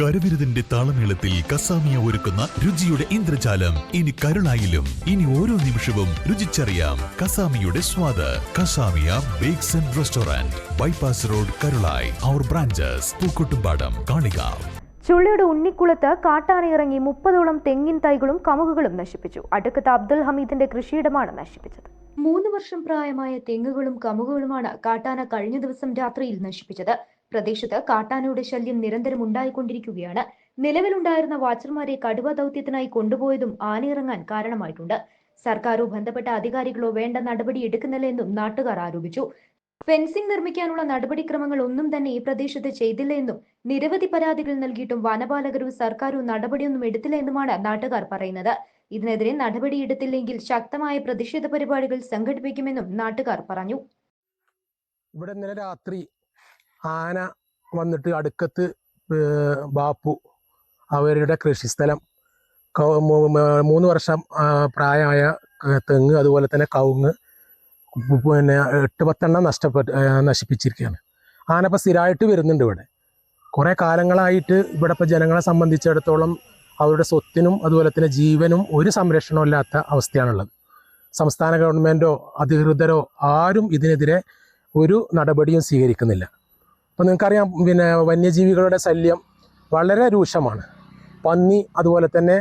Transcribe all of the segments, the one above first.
കരവിരുതിന്റെ താളമേളത്തിൽ കസാമിയ ഒരുക്കുന്ന രുചിയുടെ ഇന്ദ്രജാലം. ഇനി കരുളായിലും ഇനി ഓരോ നിമിഷവും രുചിച്ചറിയാം കസാമിയുടെ സ്വാദ്. കസാമിയ bakes and restaurant bypass road Karulai. Our branches Pookkottumpadam Kalikavu. ചുള്ളിയുടെ ഉണ്ണിക്കുളത്ത് കാട്ടാന ഇറങ്ങി മുപ്പതോളം തെങ്ങിൻ തൈകളും കമുകുകളും നശിപ്പിച്ചു. അടുക്കത്ത് അബ്ദുൽ ഹമീദിന്റെ കൃഷിയിടമാണ് നശിപ്പിച്ചത്. മൂന്ന് വർഷം പ്രായമായ തെങ്ങുകളും കമുകുകളുമാണ് കാട്ടാന കഴിഞ്ഞ ദിവസം രാത്രിയിൽ നശിപ്പിച്ചത്. പ്രദേശത്ത് കാട്ടാനയുടെ ശല്യം നിരന്തരം ഉണ്ടായിക്കൊണ്ടിരിക്കുകയാണ്. നിലവിലുണ്ടായിരുന്ന വാച്ചർമാരെ കടുവ ദൗത്യത്തിനായി കൊണ്ടുപോയതും ആനയിറങ്ങാൻ കാരണമായിട്ടുണ്ട്. സർക്കാരോ ബന്ധപ്പെട്ട അധികാരികളോ വേണ്ട നടപടി എടുക്കുന്നില്ല എന്നും നാട്ടുകാർ ആരോപിച്ചു. ഫെൻസിംഗ് നിർമ്മിക്കാനുള്ള നടപടിക്രമങ്ങൾ ഒന്നും തന്നെ ഈ പ്രദേശത്ത് ചെയ്തില്ല എന്നും നിരവധി പരാതികൾ നൽകിയിട്ടും വനപാലകരും സർക്കാരും നടപടിയൊന്നും എടുത്തില്ല എന്നുമാണ് നാട്ടുകാർ പറയുന്നത്. ഇതിനെതിരെ നടപടിയെടുത്തില്ലെങ്കിൽ ശക്തമായ പ്രതിഷേധ പരിപാടികൾ സംഘടിപ്പിക്കുമെന്നും നാട്ടുകാർ പറഞ്ഞു. ഇവിടെ ഇന്നലെ രാത്രി ആന വന്നിട്ട് അടുക്കത്ത് ബാപ്പു അവരുടെ കൃഷിസ്ഥലം. മൂന്ന് വർഷം പ്രായമായ തെങ്ങ് അതുപോലെ തന്നെ കവുങ്ങ് പിന്നെ എട്ട് പത്തെണ്ണം നഷ്ടപ്പെട്ട് നശിപ്പിച്ചിരിക്കുകയാണ്. ആന ഇപ്പം സ്ഥിരമായിട്ട് വരുന്നുണ്ട് ഇവിടെ. കുറേ കാലങ്ങളായിട്ട് ഇവിടെ ഇപ്പോൾ ജനങ്ങളെ സംബന്ധിച്ചിടത്തോളം അവരുടെ സ്വത്തിനും അതുപോലെ തന്നെ ജീവനും ഒരു സംരക്ഷണവും ഇല്ലാത്ത അവസ്ഥയാണുള്ളത്. സംസ്ഥാന ഗവൺമെന്റോ അധികൃതരോ ആരും ഇതിനെതിരെ ഒരു നടപടിയും സ്വീകരിക്കുന്നില്ല. അപ്പോൾ നിങ്ങൾക്കറിയാം പിന്നെ വന്യജീവികളുടെ ശല്യം വളരെ രൂക്ഷമാണ്. പന്നി അതുപോലെ തന്നെ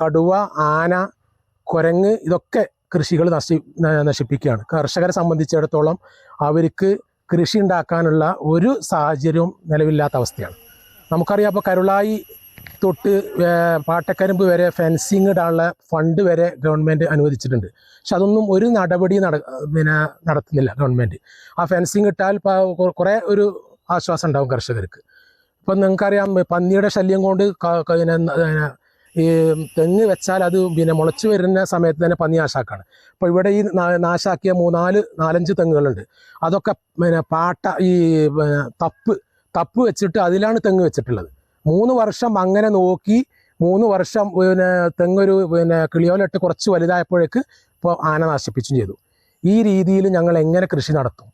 കടുവ ആന കുരങ്ങ് ഇതൊക്കെ കൃഷികൾ നശി നശിപ്പിക്കുകയാണ്. കർഷകരെ സംബന്ധിച്ചിടത്തോളം അവർക്ക് കൃഷി ഉണ്ടാക്കാനുള്ള ഒരു സാഹചര്യവും നിലവില്ലാത്ത അവസ്ഥയാണ്. നമുക്കറിയാം അപ്പോൾ കരുളായി തൊട്ട് പാട്ടക്കരമ്പ് വരെ ഫെൻസിങ് ഇടാനുള്ള ഫണ്ട് വരെ ഗവൺമെന്റ് അനുവദിച്ചിട്ടുണ്ട്. പക്ഷെ അതൊന്നും ഒരു നടപടി നട പിന്നെ നടത്തുന്നില്ല ഗവൺമെന്റ് ആ ഫെൻസിങ് ഇട്ടാൽ കുറേ ഒരു ആശ്വാസം ഉണ്ടാവും കർഷകർക്ക്. ഇപ്പം നിങ്ങൾക്കറിയാം പന്നിയുടെ ശല്യം കൊണ്ട് ഈ തെങ്ങ് വെച്ചാൽ അത് പിന്നെ മുളച്ച് വരുന്ന സമയത്ത് തന്നെ പന്നി നാശാക്കാണ്. അപ്പോൾ ഇവിടെ ഈ നാശാക്കിയ മൂന്നാൽ നാലഞ്ച് തെങ്ങുകളുണ്ട്. അതൊക്കെ പിന്നെ പാട്ട ഈ തപ്പ് തപ്പ് വെച്ചിട്ട് അതിലാണ് തെങ്ങ് വെച്ചിട്ടുള്ളത്. മൂന്ന് വർഷം അങ്ങനെ നോക്കി മൂന്ന് വർഷം പിന്നെ തെങ്ങൊരു പിന്നെ കിളിയോലിട്ട് കുറച്ച് വലുതായപ്പോഴേക്ക് ഇപ്പോൾ ആന നശിപ്പിച്ചും ചെയ്തു. ഈ രീതിയിൽ ഞങ്ങൾ എങ്ങനെ കൃഷി നടത്തും?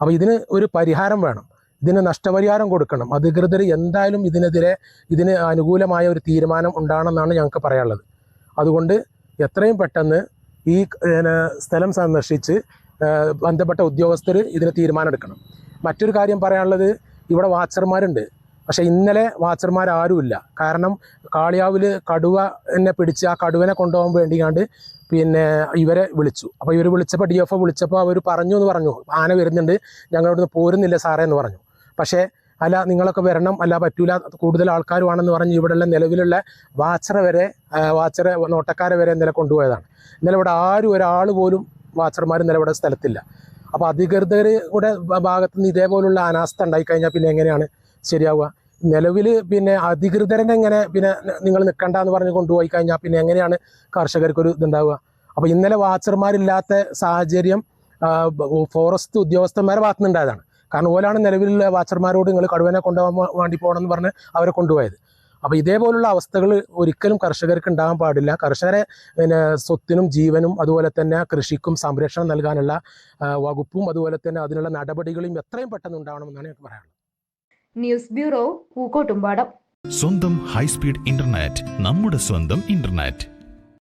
അപ്പോൾ ഇതിന് ഒരു പരിഹാരം വേണം. ഇതിന് നഷ്ടപരിഹാരം കൊടുക്കണം. അധികൃതർ എന്തായാലും ഇതിനെതിരെ ഇതിന് അനുകൂലമായ ഒരു തീരുമാനം ഉണ്ടാകണമെന്നാണ് ഞങ്ങൾക്ക് പറയാനുള്ളത്. അതുകൊണ്ട് എത്രയും പെട്ടെന്ന് ഈ സ്ഥലം സന്ദർശിച്ച് ബന്ധപ്പെട്ട ഉദ്യോഗസ്ഥർ ഇതിന് തീരുമാനമെടുക്കണം. മറ്റൊരു കാര്യം പറയാനുള്ളത് ഇവിടെ വാച്ചർമാരുണ്ട്. പക്ഷേ ഇന്നലെ വാച്ചർമാർ ആരുമില്ല കാരണം കാളിയാവിൽ കടുവ എന്നെ പിടിച്ച് ആ കടുവനെ കൊണ്ടുപോകാൻ വേണ്ടിയാണ്ട് പിന്നെ ഇവരെ വിളിച്ചു. അപ്പോൾ ഇവർ വിളിച്ചപ്പോൾ ഡി എഫ് വിളിച്ചപ്പോൾ അവർ പറഞ്ഞു എന്ന് പറഞ്ഞു. ആന വരുന്നുണ്ട്. ഞങ്ങളിവിടുന്ന് പോരുന്നില്ല സാറേ എന്ന് പറഞ്ഞു. പക്ഷേ അല്ല നിങ്ങളൊക്കെ വരണം അല്ല പറ്റൂല കൂടുതൽ ആൾക്കാരുമാണെന്ന് പറഞ്ഞ് ഇവിടെയുള്ള നിലവിലുള്ള വാച്ചറ വരെ വാച്ചറെ നോട്ടക്കാരെ വരെ ഇന്നലെ കൊണ്ടുപോയതാണ്. ഇന്നലെ ഇവിടെ ആരും ഒരാൾ പോലും വാച്ചർമാർ ഇന്നലെ ഇവിടെ സ്ഥലത്തില്ല. അപ്പോൾ അധികൃതരുടെ ഭാഗത്തു നിന്ന് ഇതേപോലുള്ള അനാസ്ഥ ഉണ്ടായിക്കഴിഞ്ഞാൽ പിന്നെ എങ്ങനെയാണ് ശരിയാവുക? നിലവിൽ പിന്നെ അധികൃതരനെ എങ്ങനെ പിന്നെ നിങ്ങൾ നിൽക്കണ്ട എന്ന് പറഞ്ഞ് കൊണ്ടുപോയി കഴിഞ്ഞാൽ പിന്നെ എങ്ങനെയാണ് കർഷകർക്കൊരു ഇതുണ്ടാവുക? അപ്പോൾ ഇന്നലെ വാച്ചർമാരില്ലാത്ത സാഹചര്യം ഫോറസ്റ്റ് ഉദ്യോഗസ്ഥന്മാരെ ഭാഗത്തു നിന്നുണ്ടായതാണ് കാരണം ഓലാണ് നിലവിലുള്ള വാച്ചർമാരോട് നിങ്ങൾ കടുവനെ കൊണ്ടുപോകാൻ വേണ്ടി പോകണമെന്ന് പറഞ്ഞ് അവരെ കൊണ്ടുപോയത്. അപ്പോൾ ഇതേപോലുള്ള അവസ്ഥകൾ ഒരിക്കലും കർഷകർക്ക് ഉണ്ടാകാൻ പാടില്ല. കർഷകരെ പിന്നെ സ്വത്തിനും ജീവനും അതുപോലെ തന്നെ കൃഷിക്കും സംരക്ഷണം നൽകാനുള്ള വകുപ്പും അതുപോലെ തന്നെ അതിനുള്ള നടപടികളും എത്രയും പെട്ടെന്ന് ഉണ്ടാവണമെന്നാണ് എനിക്ക് പറയാനുള്ളത്. News bureau Pookkottumpadam. സ്വന്തം ഹൈസ്പീഡ് ഇന്റർനെറ്റ് നമ്മുടെ സ്വന്തം ഇന്റർനെറ്റ്.